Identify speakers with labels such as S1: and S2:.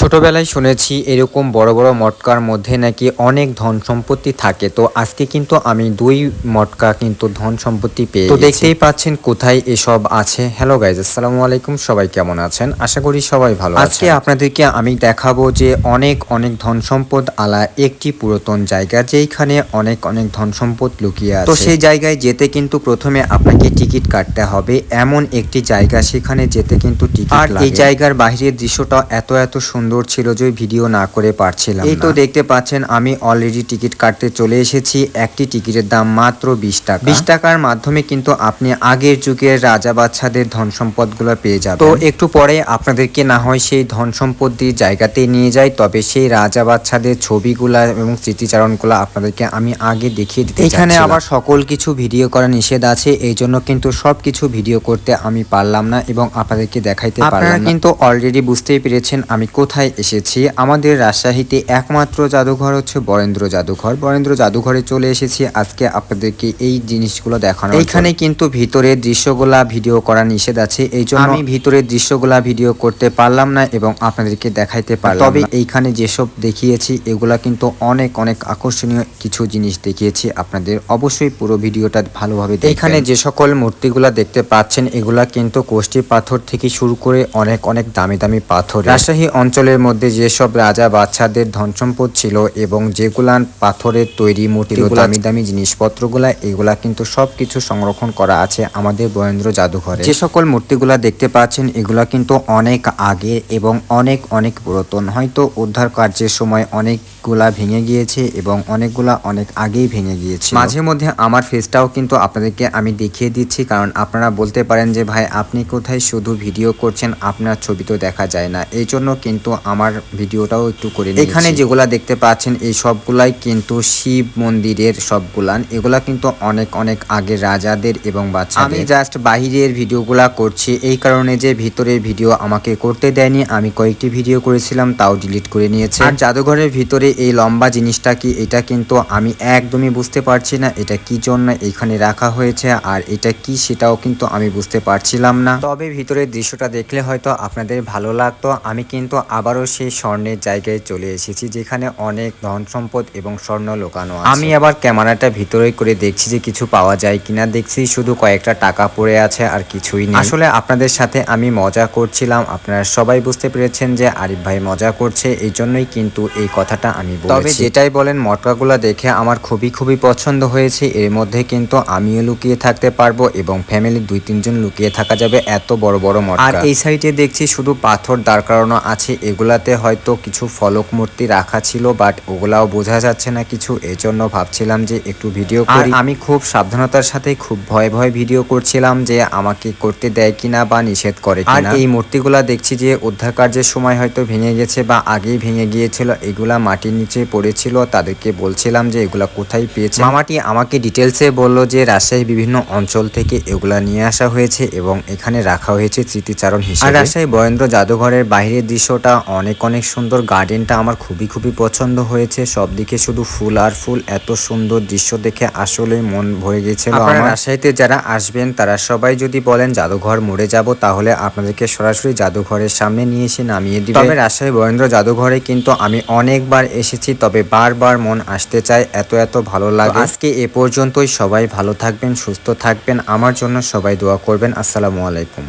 S1: ছোটবেলায় শুনেছি এরকম বড় বড় মটকার মধ্যে নাকি অনেক ধন সম্পত্তি থাকে। তো আজকে কিন্তু আমি দুই মটকা কিন্তু ধন সম্পত্তি পেয়ে তো দেখতেই পাচ্ছেন কোথায় এসব আছে। হ্যালো গাইজ আসসালামু আলাইকুম সবাই কেমন আছেন? আশা করি সবাই ভালো আজকে আপনাদেরকে আমি দেখাবো যে অনেক অনেক ধন সম্পদ আলা একটি পুরাতন জায়গা যেইখানে অনেক অনেক ধন সম্পদ লুকিয়ে আছে। তো সেই জায়গায় যেতে কিন্তু প্রথমে আপনাকে টিকিট কাটতে হবে। এমন একটি জায়গা সেখানে যেতে কিন্তু টিকিট আর এই জায়গার বাইরের দৃশ্যটা এত এত সুন্দর ছিল যে ভিডিও না করে পারছিলাম এই তো দেখতে পাচ্ছেন আমি অলরেডি টিকিট কাটতে চলে এসেছি। একটি টিকিটের দাম মাত্র বিশ টাকা। বিশ টাকার মাধ্যমে কিন্তু আপনি আগের যুগের রাজা বাচ্চাদের ধন সম্পদগুলো পেয়ে যাবেন। তো একটু পরে আপনাদেরকে না হয় সেই ধন সম্পত্তির জায়গাতে নিয়ে যাই তবে সেই রাজা বাচ্চাদের ছবিগুলা এবং স্মৃতিচারণগুলো আপনাদেরকে আমি আগে দেখিয়ে দিতে এখানে আবার সকল কিছু ভিডিও করা নিষেধ আছে এই জন্য কিন্তু সবকিছু ভিডিও করতে আমি পারলাম না এবং আপনাদেরকে দেখাইতে পারলাম কিন্তু অলরেডি বুঝতেই পেরেছেন আমি কোথায় এসেছি? আমাদের রাজশাহীতে একমাত্র জাদুঘর হচ্ছে বরেন্দ্র জাদুঘর। বরেন্দ্র জাদুঘরে চলে এসেছি। আজকে আপনাদেরকে এই জিনিসগুলো দেখানো এইখানে কিন্তু ভিতরে দৃশ্যগুলা ভিডিও করা নিষেধ আছে। এই জন্য আমি ভিতরের দৃশ্যগুলা ভিডিও করতে পারলাম না এবং আপনাদেরকে দেখাইতে পারলাম তবে এইখানে যেসব দেখিয়েছি এগুলা কিন্তু অনেক অনেক আকর্ষণীয় কিছু জিনিস দেখিয়েছি আপনাদের। অবশ্যই পুরো ভিডিওটা ভালোভাবে এখানে যে সকল মূর্তিগুলা দেখতে পাচ্ছেন এগুলা কিন্তু কোষ্ঠী পাথর থেকে শুরু করে অনেক অনেক দামি দামি পাথর। রাজশাহী অঞ্চলের মধ্যে যেসব রাজা বাচ্চাদের ধন সম্পদ ছিল এবং যেগুলান পাথরের তৈরি মূর্তি দামি দামি জিনিসপত্রগুলা এগুলা কিন্তু সব কিছু সংরক্ষণ করা আছে আমাদের বরেন্দ্র জাদুঘরে। যে সকল মূর্তিগুলা দেখতে পাচ্ছেন এগুলা কিন্তু অনেক আগে এবং অনেক অনেক পুরাতন। হয়তো উদ্ধার কার্যের সময় অনেকগুলা ভেঙে গিয়েছে এবং অনেকগুলা অনেক আগেই ভেঙে গিয়েছে মাঝে মধ্যে আমার ফেসটাও কিন্তু আপনাদেরকে আমি দেখিয়ে দিচ্ছি কারণ আপনারা বলতে পারেন যে ভাই আপনি কোথায় শুধু ভিডিও করছেন আপনার ছবি তো দেখা যায় না। এই জন্য কিন্তু আমার ভিডিওটাও একটু করে। এখানে যেগুলা দেখতে পাচ্ছেন এই সবগুলাই কিন্তু শিব মন্দিরের সবগুলান এগুলা কিন্তু অনেক অনেক আগে রাজাদের এবং বাচ্চা আমি জাস্ট বাহিরের ভিডিওগুলা করছি। এই কারণে যে ভিতরের ভিডিও আমাকে করতে দেয়নি। আমি কয়েকটি ভিডিও করেছিলাম তাও ডিলিট করে নিয়েছে। আর জাদুঘরের ভিতরে এই লম্বা জিনিসটা কি? এটা কিন্তু আমি একদমই বুঝতে পারছি না। এটা কি জন্য এখানে রাখা হয়েছে? আর এটা কি সেটাও কিন্তু আমি বুঝতে পারছিলাম না। তবে ভিতরের দৃশ্যটা দেখলে হয়তো আপনাদের ভালো লাগতো। আমি কিন্তু আবারও সেই স্বর্ণের জায়গায় চলে এসেছি, যেখানে অনেক ধন সম্পদ এবং স্বর্ণ লুকানো আমি আবার ক্যামেরাটা ভিতরে করে দেখছি যে কিছু পাওয়া যায় কিনা। দেখছি শুধু কয়েকটা টাকা পড়ে আছে আর কিছুই নেই। আসলে আপনাদের সাথে আমি মজা করছিলাম। আপনারা সবাই বুঝতে পেরেছেন যে আরিফ ভাই মজা করছে। এই জন্যই কিন্তু এই কথাটা আমি তবে যেটাই বলেন মটকাগুলো দেখে আমার খুবই খুবই পছন্দ হয়েছে। এর মধ্যে কিন্তু আমিও লুকিয়ে থাকতে পারব এবং ফ্যামিলির দুই তিনজন লুকিয়ে থাকা যাবে এত বড় বড় মটকা। আর এই সাইডে দেখছি শুধু পাথর দাঁড় করানো আছে। এগুলাতে হয়তো কিছু ফলক মূর্তি রাখা ছিল বাট ওগুলাও বোঝা যাচ্ছে না কিছু। এজন্য ভাবছিলাম যে একটু ভিডিও করি। আমি খুব সাবধানতার সাথে খুব ভয় ভয় ভিডিও করছিলাম যে আমাকে করতে দেয় কিনা বা নিষেধ করে আর এই মূর্তিগুলা দেখছি যে উদ্ধার কার্যের সময় হয়তো ভেঙে গেছে বা আগেই ভেঙে গিয়েছিল। এগুলা মাটির নিচে পড়েছিল। তাদেরকে বলছিলাম যে এগুলা কোথায় পেয়েছে? মামাটি আমাকে ডিটেলসে বলল যে রাজশাহী বিভিন্ন অঞ্চল থেকে এগুলা নিয়ে আসা হয়েছে এবং এখানে রাখা হয়েছে স্মৃতিচারণ হিসেবে। আর রাজশাহী বরেন্দ্র জাদুঘরের বাইরের দৃশ্যটা অনেক অনেক সুন্দর। গার্ডেনটা আমার খুবই খুবই পছন্দ হয়েছে। সব দিকে শুধু ফুল আর ফুল। এত সুন্দর দৃশ্য দেখে আসলে মন ভরে গেছিল আমার। রাজশাহীতে যারা আসবেন তারা সবাই যদি বলেন জাদুঘর মরে যাব তাহলে আপনাদেরকে সরাসরি জাদুঘরের সামনে নিয়ে এসে নামিয়ে দিবে। তবে রাজশাহী বরেন্দ্র জাদুঘরে কিন্তু আমি অনেকবার এসেছি তবে বারবার মন আসতে চায় এত এত ভালো লাগে। আজকে এ পর্যন্তই সবাই ভালো থাকবেন সুস্থ থাকবেন। আমার জন্য সবাই দোয়া করবেন। আসসালামু আলাইকুম।